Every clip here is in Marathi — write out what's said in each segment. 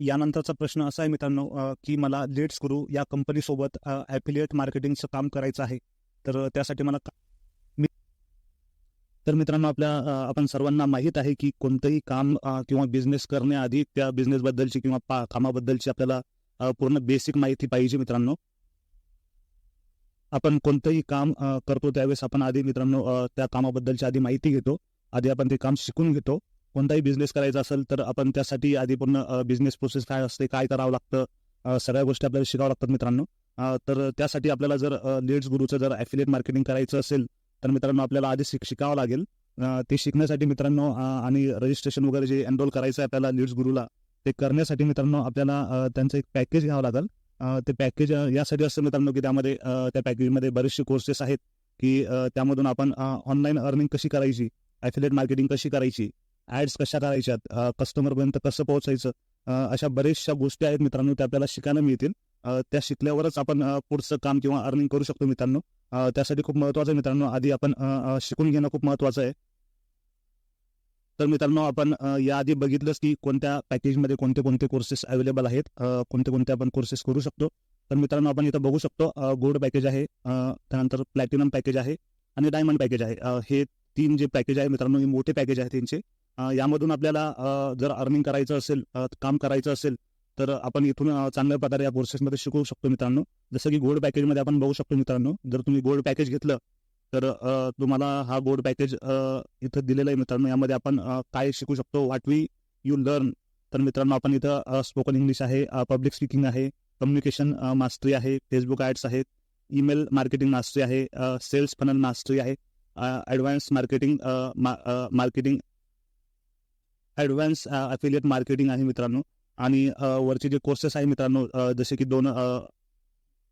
यानंतरचा प्रश्न असा आहे मित्रांनो की मला लेट्स गुरु या कंपनीसोबत ॲफिलिएट मार्केटिंगचं काम करायचं आहे. तर त्यासाठी मला तर मित्रांनो आपल्या आपण सर्वांना माहीत आहे की कोणतंही काम किंवा बिझनेस करण्याआधी त्या बिझनेसबद्दलची किंवा पा कामाबद्दलची आपल्याला पूर्ण बेसिक माहिती पाहिजे मित्रांनो. आपण कोणतंही काम करतो त्यावेळेस आपण आधी मित्रांनो त्या कामाबद्दलची आधी माहिती घेतो. आधी आपण ते काम शिकून घेतो. कोणताही बिझनेस करायचा असेल तर आपण त्यासाठी आधी पूर्ण बिझनेस प्रोसेस काय असते काय करावं लागतं सगळ्या गोष्टी आपल्याला शिकावं लागतात मित्रांनो. तर त्यासाठी आपल्याला जर लेट्स गुरुचं जर ॲफिलिएट मार्केटिंग करायचं असेल तर मित्रांनो आपल्याला आधी शिक शिकावं लागेल. ते शिकण्यासाठी मित्रांनो आणि रजिस्ट्रेशन वगैरे जे एनरोल करायचं आहे आपल्याला लीड्स गुरुला ते करण्यासाठी मित्रांनो आपल्याला त्यांचं एक पॅकेज घ्यावं लागेल. ते पॅकेज यासाठी असतं मित्रांनो की त्यामध्ये त्या पॅकेजमध्ये बरेचसे कोर्सेस आहेत की त्यामधून आपण ऑनलाईन अर्निंग कशी करायची ॲफिलेट मार्केटिंग कशी करायची ऍड्स कशा करायच्यात कस्टमरपर्यंत कसं पोहोचायचं? अशा बऱ्याचशा गोष्टी आहेत मित्रांनो त्या आपल्याला शिकायला मिळतील. त्या शिकल्यावरच आपण पुढचं काम किंवा अर्निंग करू शकतो मित्रांनो. त्यासाठी खूप महत्वाचं आहे मित्रांनो आधी आपण शिकून घेणं खूप महत्वाचं आहे. तर मित्रांनो आपण याआधी बघितलंच की कोणत्या पॅकेजमध्ये कोणते कोणते कोर्सेस अवेलेबल आहेत? कोणते कोणते आपण कोर्सेस करू शकतो? तर मित्रांनो आपण इथं बघू शकतो गोल्ड पॅकेज आहे त्यानंतर प्लॅटिनम पॅकेज आहे आणि डायमंड पॅकेज आहे. हे तीन जे पॅकेज आहे मित्रांनो हे मोठे पॅकेज आहे त्यांचे. यामधून आपल्याला जर अर्निंग करायचं असेल काम करायचं असेल तर आपण इथून चांगल्या प्रकारे या कोर्सेसमध्ये शिकवू शकतो मित्रांनो. जसं की गोल्ड पॅकेजमध्ये आपण बघू शकतो मित्रांनो जर तुम्ही गोल्ड पॅकेज घेतलं तर तुम्हाला हा गोल्ड पॅकेज इथं दिलेला आहे मित्रांनो. यामध्ये आपण काय शिकू शकतो वाट वी यू लर्न तर मित्रांनो आपण इथं स्पोकन इंग्लिश आहे पब्लिक स्पीकिंग आहे कम्युनिकेशन मास्टरी आहे फेसबुक ॲड्स आहेत ईमेल मार्केटिंग मास्टरी आहे सेल्स फनल मास्टरी आहे advance marketing marketing advance affiliate marketing आहे मित्रांनो. आणि uh, वरचे जे कोर्सेस आहे मित्रांनो uh, जसे की दोन uh,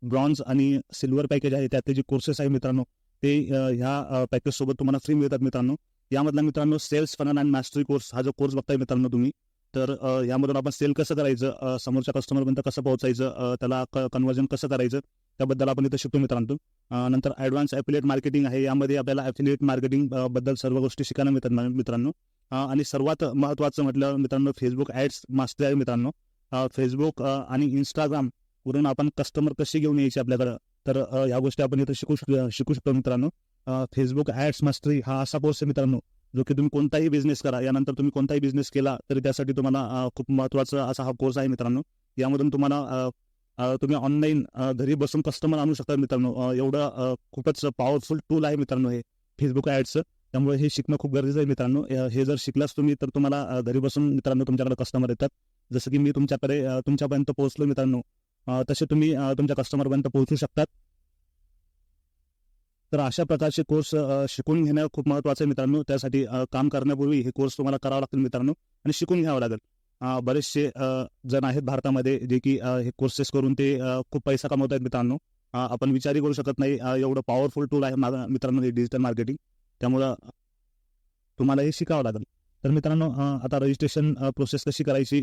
ब्रॉन्झ आणि सिल्वर पॅकेज आहे त्यातले जे कोर्सेस आहे मित्रांनो ते ह्या पॅकेज सोबत तुम्हाला फ्री मिळतात मित्रांनो. यामधला मित्रांनो sales funnel and mastery course हा जो कोर्स बघताय मित्रांनो तुम्ही तर यामधून आपण सेल कसं करायचं समोरच्या कस्टमरपर्यंत कसं पोहोचायचं त्याला कन्वर्जन कसं करायचं त्याबद्दल आपण इथं शिकतो मित्रांनो. नंतर ॲडव्हान्स ॲफिलिएट मार्केटिंग आहे यामध्ये आपल्याला ॲफिलिएट मार्केटिंगबद्दल सर्व गोष्टी शिकायला मिळतात मित्रांनो. आणि सर्वात महत्त्वाचं म्हटलं मित्रांनो फेसबुक ॲड्स मास्टर आहे मित्रांनो. फेसबुक आणि इंस्टाग्राम वरून आपण कस्टमर कसे घेऊन यायचे आपल्याकडं? तर या गोष्टी आपण इथं शिकू शिकू शकतो मित्रांनो. फेसबुक ॲड्स मास्टरी हा असा कोर्स आहे मित्रांनो जो की तुम्ही कोणताही बिझनेस करा. यानंतर तुम्ही कोणताही बिझनेस केला तरी त्यासाठी तुम्हाला खूप महत्त्वाचा असा हा कोर्स आहे मित्रांनो. यामधून तुम्हाला तुम्ही ऑनलाईन घरी बसून कस्टमर आणू शकता मित्रांनो. एवढं खूपच पॉवरफुल टूल आहे मित्रांनो हे फेसबुक ॲड्सचं त्यामुळे हे शिकणं खूप गरजेचं आहे मित्रांनो. हे जर शिकलाच तुम्ही तर तुम्हाला घरी बसून मित्रांनो तुमच्याकडे कस्टमर येतात. जसं की मी तुमच्याकडे तुमच्यापर्यंत पोहोचलो मित्रांनो. तसे तुम्ही तुमच्या कस्टमरपर्यंत पोहोचू शकतात. तर अशा प्रकारचे कोर्स शिकून घेणं खूप महत्त्वाचं आहे मित्रांनो. त्यासाठी काम करण्यापूर्वी हे कोर्स तुम्हाला करावा लागतील मित्रांनो आणि शिकून घ्यावं लागेल. बरेचसे जण आहेत भारतामध्ये जे की हे कोर्सेस करून ते खूप पैसा कमवत आहेत मित्रांनो आपण विचारही करू शकत नाही. एवढं पॉवरफुल टूल आहे माझा मित्रांनो हे डिजिटल मार्केटिंग त्यामुळं तुम्हाला हे शिकावं लागेल. तर मित्रांनो आता रजिस्ट्रेशन प्रोसेस कशी करायची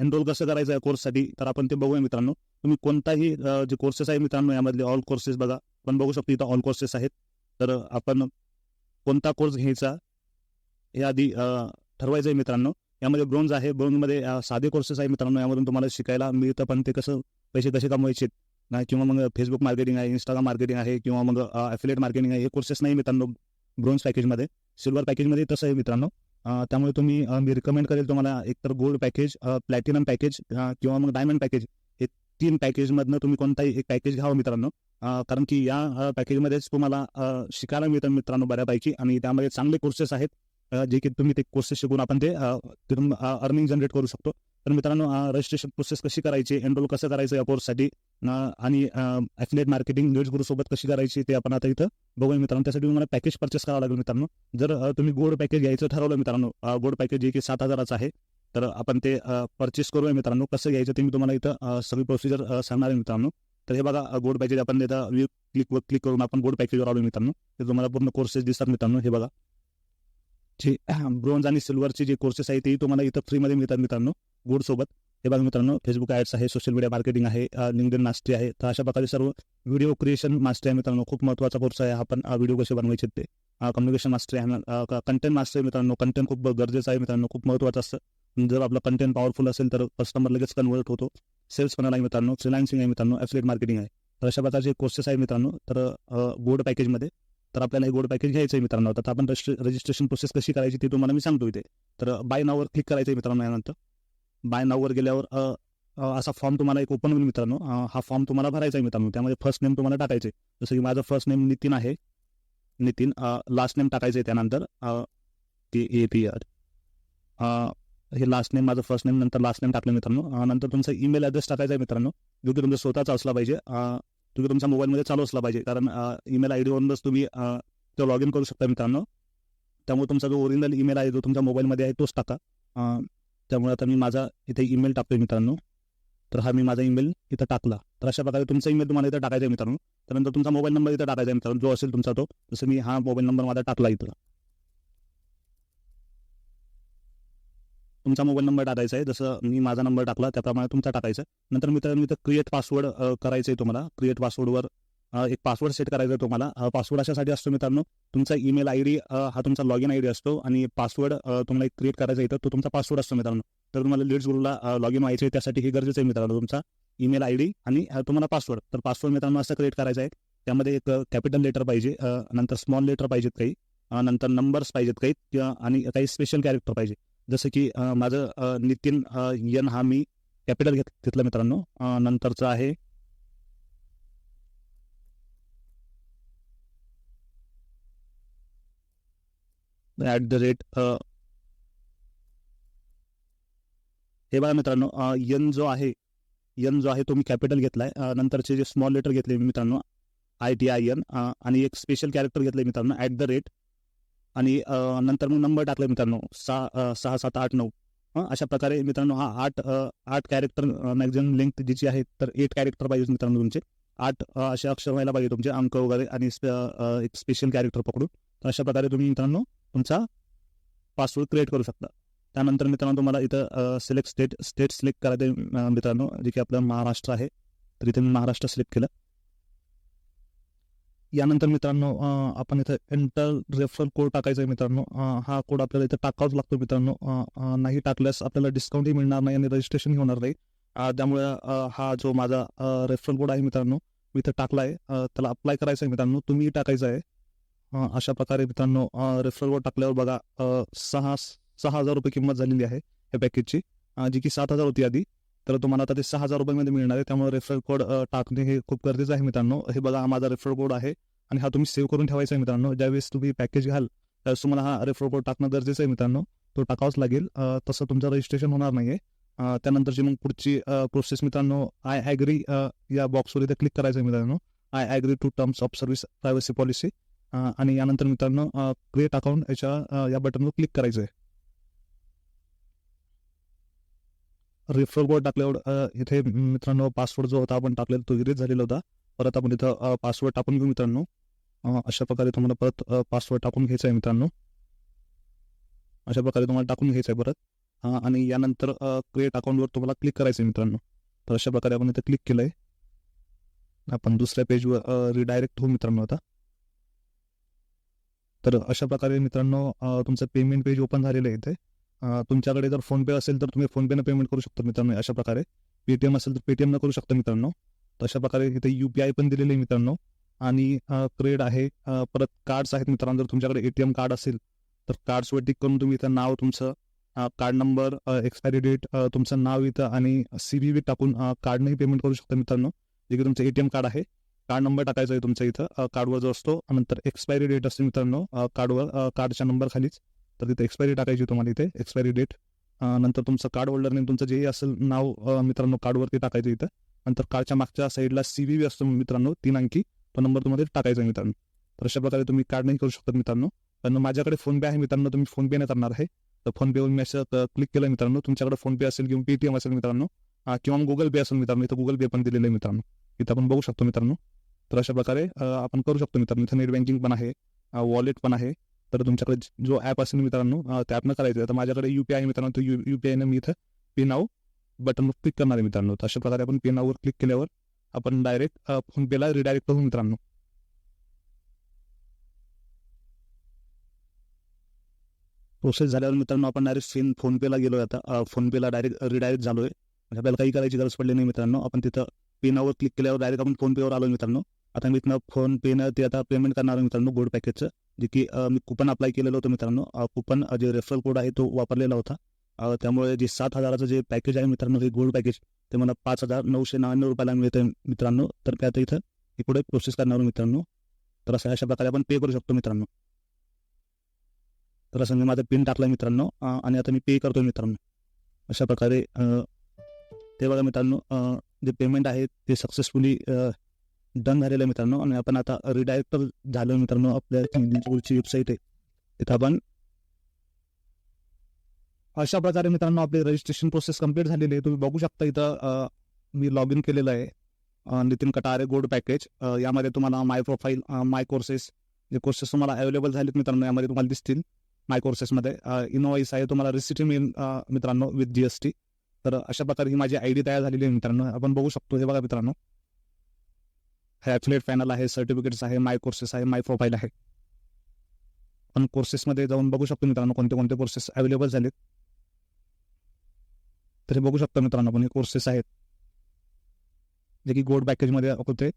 एनरोल कसं करायचं या कोर्ससाठी तर आपण ते बघूया मित्रांनो. तुम्ही कोणताही जे कोर्सेस आहे मित्रांनो यामधले ऑल कोर्सेस बघा. आपण बघू शकतो इथं ऑल कोर्सेस आहेत. तर आपण कोणता कोर्स घ्यायचा हे आधी ठरवायचं आहे मित्रांनो. यामध्ये ब्रोन्ज आहे. ब्रोन्झमध्ये साधे कोर्सेस आहे मित्रांनो. यामधून तुम्हाला शिकायला मिळतं पण ते कसं पैसे कसे कमवायचे? नाही किंवा मग फेसबुक मार्केटिंग आहे इंस्टाग्राम मार्केटिंग आहे किंवा मग ॲफिलेट मार्केटिंग आहे हे कोर्सेस नाही मित्रांनो. ब्रोन्झ पॅकेजमध्ये सिल्वर पॅकेजमध्ये तसं आहे मित्रांनो. त्यामुळे तुम्ही मी रिकमेंड करेल तुम्हाला एकतर गोल्ड पॅकेज प्लॅटिनम पॅकेज किंवा मग डायमंड पॅकेज हे तीन पॅकेजमधनं तुम्ही कोणताही एक पॅकेज घ्यावं मित्रांनो. कारण की या पॅकेजमध्येच तुम्हाला शिकायला मिळतं मित्रांनो बऱ्यापैकी. आणि त्यामध्ये चांगले कोर्सेस आहेत. जे की तुम्ही ते कोर्सेस शिकून आपण ते तिथून अर्निंग जनरेट करू शकतो. तर मित्रांनो रजिस्ट्रेशन प्रोसेस कशी करायची एनरोल कसं करायचं या कोर्ससाठी आणि ॲफिलेट मार्केटिंग न्यूज ग्रुपसोबत कशी करायची ते आपण आता इथं बघूया मित्रांनो. त्यासाठी तुम्हाला पॅकेज परचेस करावं लागेल मित्रांनो. जर तुम्ही गोल्ड पॅकेज घ्यायचं ठरवलं मित्रांनो गोल्ड पॅकेज जे की सात हजाराचं आहे तर आपण ते परचेस करूया मित्रांनो. कसं घ्यायचं ते मी तुम्हाला इथं सगळी प्रोसिजर सांगणार आहे मित्रांनो. तर हे बघा गोल्ड पॅकेज आपण इथं क्लिक क्लिक करून आपण गोल्ड पॅकेजवर आलो मित्रांनो. ते तुम्हाला पूर्ण कोर्सेस दिसतात मित्रांनो. हे बघा. जे ब्रोन्झ आणि सिल्वरचे जे कोर्सेस आहेत तेही तुम्हाला इथं फ्रीमध्ये मिळतात मित्रांनो. गोल्ड सोबत. हे बघा मित्रांनो फेसबुक ॲड्स आहे सोशल मीडिया मार्केटिंग आहे लिंकडिन मास्टरी आहे. तर अशा प्रकारे सर्व व्हिडिओ क्रिएशन मास्टरी आहे मित्रांनो. खूप महत्त्वाचा कोर्स आहे. आपण व्हिडिओ कसे बनवायचे ते. कम्युनिकेशन मास्टरी आहे कंटेंट मास्टरी आहे मित्रांनो. कंटेंट खूप गरजेचं आहे मित्रांनो. खूप महत्त्वाचं असतं. जर आपलं कंटेंट पॉवरफुल असेल तर कस्टमर लगेच कन्वर्ट होतो. सेल्स पण आहे मित्रांनो. फ्रिलान्सिंग आहे मित्रांनो. ॲफलेट मार्केटिंग आहे. तर अशा प्रकारचे कोर्सेस आहे मित्रांनो. तर गोल्ड पॅकेजमध्ये तर आपल्याला हे गोड पॅकेज घ्यायचं आहे मित्रांनो. तर आपण रजिस्ट्रेशन प्रोसेस कशी करायची ते तुम्हाला मी सांगतो इथे. तर बाय नाववर क्लिक करायचं आहे मित्रांनो यानंतर. बाय नाववर गेल्यावर असा फॉर्म तुम्हाला एक ओपन होईल मित्रांनो. हा फॉर्म तुम्हाला भरायचा आहे मित्रांनो. त्यामध्ये फर्स्ट नेम तुम्हाला टाकायचे जसं की माझं फर्स्ट नेम नितीन आहे. नितीन लास्ट नेम टाकायचं आहे त्यानंतर. ते ए पी आर. हे लास्ट नेम माझं फर्स्ट नेम नंतर लास्ट नेम टाकलं मित्रांनो. नंतर तुमचा ईमेल ॲड्रेस टाकायचा आहे मित्रांनो. जो की तुमचा स्वतःचा असला पाहिजे. तुम्ही तुमच्या मोबाईलमध्ये चालू असला पाहिजे. कारण ईमेल आय डीवरूनच तुम्ही तो लॉग इन करू शकता मित्रांनो. त्यामुळे तुमचा जो ओरिजिनल ईमेल आहे जो तुमच्या मोबाईलमध्ये आहे तोच टाका. त्यामुळे आता मी माझा इथे ईमेल टाकतोय मित्रांनो. तर हा मी माझा ईमेल इथं टाकला. तर अशा प्रकारे तुमचा ईमेल तुम्हाला इथं टाकायचा आहे मित्रांनो. त्यानंतर तुमचा मोबाईल नंबर इथं टाकायचा आहे मित्रांनो. जो असेल तुमचा तो. जसं मी हा मोबाईल नंबर माझा टाकला इथं. तुमचा मोबाईल नंबर टाकायचा आहे. जसं मी माझा नंबर टाकला त्याप्रमाणे तुमचा टाकायचा आहे. नंतर मित्रांनो इथं क्रिएट पासवर्ड करायचं आहे तुम्हाला. क्रिएट पासवर्डवर एक पासवर्ड सेट करायचा आहे तुम्हाला. पासवर्ड अशासाठी असतो मित्रांनो तुमचा ईमेल आय डी हा तुमचा लॉग इन आय डी असतो आणि पासवर्ड तुम्हाला एक क्रिएट करायचा येतं तो तुमचा पासवर्ड असतो मित्रांनो. तर तुम्हाला लीड्स ग्रुपला लॉग इन व्हायचं आहे त्यासाठी हे गरजेचं आहे मित्रांनो तुमचा ईमेल आय डी आणि तुम्हाला पासवर्ड तर पासवर्ड मित्रांनो असं क्रिएट करायचं आहे. त्यामध्ये एक कॅपिटल लेटर पाहिजे नंतर स्मॉल लेटर पाहिजेत काही नंतर नंबर्स पाहिजेत काही आणि काही स्पेशल कॅरेक्टर पाहिजे. जसं की माझं नितीन यन हा मी कॅपिटल घेत घेतला मित्रांनो. नंतरचं आहे. ॲट द रेट हे बघा मित्रांनो यन जो आहे यन जो आहे तो मी कॅपिटल घेतला आहे नंतरचे जे स्मॉल लेटर घेतले मित्रांनो आय टी आय एन आणि एक स्पेशल कॅरेक्टर घेतले मित्रांनो ॲट द रेट आणि नंतर मग नंबर टाकले मित्रांनो सहा सहा सात आठ नऊ. हं, अशा प्रकारे मित्रांनो हा आठ आठ कॅरेक्टर मॅक्झिमम लेंथ जीची आहे तर एट कॅरेक्टर पाहिजे मित्रांनो तुमचे. आठ असे अक्षर व्हायला पाहिजे तुमचे अंक वगैरे आणि एक स्पेशल कॅरेक्टर पकडून. तर अशा प्रकारे तुम्ही मित्रांनो तुमचा पासवर्ड क्रिएट करू शकता. त्यानंतर मित्रांनो तुम्हाला इथं सिलेक्ट स्टेट स्टेट सिलेक्ट करायचं मित्रांनो जे की आपलं महाराष्ट्र आहे. तर इथे मी महाराष्ट्र सिलेक्ट केलं. यानंतर मित्रांनो आपण इथं एंटर रेफरल कोड टाकायचा आहे मित्रांनो हा कोड आपल्याला इथं टाकावाच लागतो मित्रांनो. नाही टाकल्यास आपल्याला डिस्काउंटही मिळणार नाही आणि रजिस्ट्रेशन होणार नाही. त्यामुळे हा जो माझा रेफरल कोड आहे मित्रांनो मी इथं टाकला आहे त्याला अप्लाय करायचा आहे मित्रांनो. तुम्ही टाकायचा आहे अशा प्रकारे मित्रांनो रेफरल कोड टाकल्यावर बघा सहा सहा हजार रुपये किंमत झालेली आहे या पॅकेजची जी की सात हजार होती आधी. तर तुम्हाला आता ते सहा हजार रुपयामध्ये मिळणार आहे. त्यामुळे रेफरल कोड टाकणे हे खूप गरजेचं आहे मित्रांनो. हे बघा हा माझा रेफरल कोड आहे आणि हा तुम्ही सेव्ह करून ठेवायचा आहे मित्रांनो. ज्यावेळेस तुम्ही पॅकेज घ्याल त्यावेळेस तुम्हाला हा रेफरल कोड टाकणं गरजेचं आहे मित्रांनो. तो टाकावाच लागेल. तसं तुमचं रजिस्ट्रेशन होणार नाही आहे त्यानंतरची मग पुढची प्रोसेस मित्रांनो आय ॲग्री या बॉक्सवर इथे क्लिक करायचं आहे मित्रांनो. I agree to terms of service privacy policy आणि यानंतर मित्रांनो क्रिएट अकाउंट याच्या या बटनवर क्लिक करायचं आहे. रेफरल कोड टाकल्यावर इथे मित्रांनो पासवर्ड जो होता आपण टाकलेला तो इरेज झालेला होता. परत आपण इथं पासवर्ड टाकून घेऊ मित्रांनो. अशा प्रकारे तुम्हाला परत पासवर्ड टाकून घ्यायचा आहे मित्रांनो. अशा प्रकारे तुम्हाला टाकून घ्यायचं आहे परत. आणि यानंतर क्रिएट अकाउंटवर तुम्हाला क्लिक करायचं आहे मित्रांनो. तर अशा प्रकारे आपण इथं क्लिक केलं आहे आपण दुसऱ्या पेजवर रिडायरेक्ट होऊ मित्रांनो आता. तर अशा प्रकारे मित्रांनो तुमचं पेमेंट पेज ओपन झालेलं आहे इथे. तुमच्याकडे जर फोनपे असेल तर तुम्ही फोनपेनं पेमेंट करू शकता मित्रांनो अशा प्रकारे. पेटीएम असेल तर पेटीएमनं करू शकता मित्रांनो. तर अशा प्रकारे इथे यू पी आय पण दिलेले आहे मित्रांनो. आणि क्रेड आहे परत कार्ड्स आहेत मित्रांनो जर तुमच्याकडे ए टी एम कार्ड असेल तर कार्ड्सवर टिक करून तुम्ही इथं नाव तुमचं कार्ड नंबर एक्सपायरी डेट तुमचं नाव इथं आणि सी बी टाकून कार्डनंही पेमेंट करू शकता मित्रांनो. जे की तुमचं ए टी एम कार्ड आहे. कार्ड नंबर टाकायचा आहे तुमच्या इथं कार्डवर जो असतो नंतर एक्सपायरी डेट असते मित्रांनो कार्डवर कार्डच्या नंबर खालीच. तर तिथे एक्सपायरी टाकायची तुम्हाला इथे एक्सपायरी डेट नंतर तुमचं कार्ड होल्डर नेम तुमचं जे असेल नाव मित्रांनो कार्डवरती टाकायचं इथं. नंतर कार्डच्या मागच्या साईडला सी बी बी असतो मित्रांनो तीन अंकी. तो नंबर तुम्हाला टाकायचा आहे मित्रांनो. तर अशा प्रकारे तुम्ही कार्ड नाही करू शकता मित्रांनो. पण माझ्याकडे फोनपे आहे मित्रांनो तुम्ही फोनपे नाही करणार आहे. तर फोनपेवर मी असं क्लिक केलं मित्रांनो. तुमच्याकडे फोनपे असेल किंवा पेटीएम असेल मित्रांनो. किंवा गुगल पे असेल मित्रांनो. इथं गुगल पे पण दिलेलं आहे मित्रांनो. इथं आपण बघू शकतो मित्रांनो. तर अशा प्रकारे आपण करू शकतो मित्रांनो. इथं नेट बँकिंग पण आहे. वॉलेट पण आहे. तर तुमच्याकडे जो ॲप असेल मित्रांनो त्या ॲपनं करायचं आहे. तर माझ्याकडे यू पी आय मित्रांनो. तर यू यू पी आयनं मी इथं पे नाव बटनवर क्लिक करणार आहे मित्रांनो. तर अशा प्रकारे आपण पे नाववर क्लिक केल्यावर आपण डायरेक्ट फोनपेला रिडायरेक्ट करू मित्रांनो. प्रोसेस झाल्यावर मित्रांनो आपण डायरेक्ट फिन फोनपेला गेलो आता. फोनपेला डायरेक्ट रिडायरेक्ट झालोय. म्हणजे आपल्याला काही करायची गरज पडली नाही मित्रांनो. आपण तिथं पेनावर क्लिक केल्यावर डायरेक्ट आपण फोनपेवर आलो मित्रांनो. आता मी इथनं फोन पेनं ते आता पेमेंट करणार आहे मित्रांनो गोल्ड पॅकेजचं. जे की मी कुपन अप्लाय केलेलं होतं मित्रांनो. कुपन जे रेफरल कोड आहे तो वापरलेला होता. त्यामुळे जे सात हजाराचं जे पॅकेज आहे मित्रांनो हे गोल्ड पॅकेज ते मला पाच हजार नऊशे नव्याण्णव रुपयाला मिळतं मित्रांनो. तर काय इथं हे पुढे प्रोसेस करणार मित्रांनो. तर असं अशा प्रकारे आपण पे करू शकतो मित्रांनो. तर असं मी माझा पिन टाकला मित्रांनो. आणि आता मी पे करतो मित्रांनो. अशा प्रकारे ते बघा मित्रांनो जे पेमेंट आहे ते सक्सेसफुली डन झालेलं आहे मित्रांनो. आणि आपण आता रिडायरेक्ट झालो मित्रांनो. आपल्या पुढची वेबसाईट आहे. तिथं आपण अशा प्रकारे मित्रांनो आपली रजिस्ट्रेशन प्रोसेस कंप्लीट झालेली आहे. तुम्ही बघू शकता इथं मी लॉग इन केलेलं आहे. नितीन कटारे गोल्ड पॅकेज यामध्ये तुम्हाला माय प्रोफाईल माय कोर्सेस जे कोर्सेस तुम्हाला अवेलेबल झालेत मित्रांनो यामध्ये तुम्हाला दिसतील माय कोर्सेसमध्ये इनोवाईस आहे तुम्हाला रिसिटी मिळेल मित्रांनो विथ जी एस टी तर अशा प्रकारे ही माझी आय डी तयार झालेली आहे मित्रांनो. आपण बघू शकतो हे बघा मित्रांनो. ॲफिलेट पॅनल आहे सर्टिफिकेट्स आहे माय कोर्सेस आहे माय प्रोफाईल आहे. पण कोर्सेसमध्ये जाऊन बघू शकतो मित्रांनो कोणते कोणते कोर्सेस अवेलेबल झालेत. तर हे बघू शकतो मित्रांनो आपण हे कोर्सेस आहेत. जे की गोल्ड पॅकेजमध्ये होते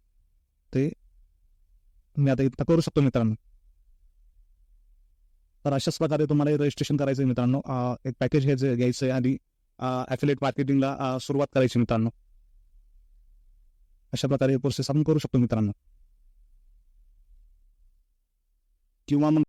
ते मी आता इथं करू शकतो मित्रांनो. तर अशाच प्रकारे तुम्हाला रजिस्ट्रेशन करायचं आहे मित्रांनो. एक पॅकेज घ्यायचं घ्यायचं आहे आणि ॲफिलेट मार्केटिंगला सुरुवात करायची मित्रांनो. अशा प्रकारे कोर्सेस आपण करू शकतो मित्रांनो. किंवा मग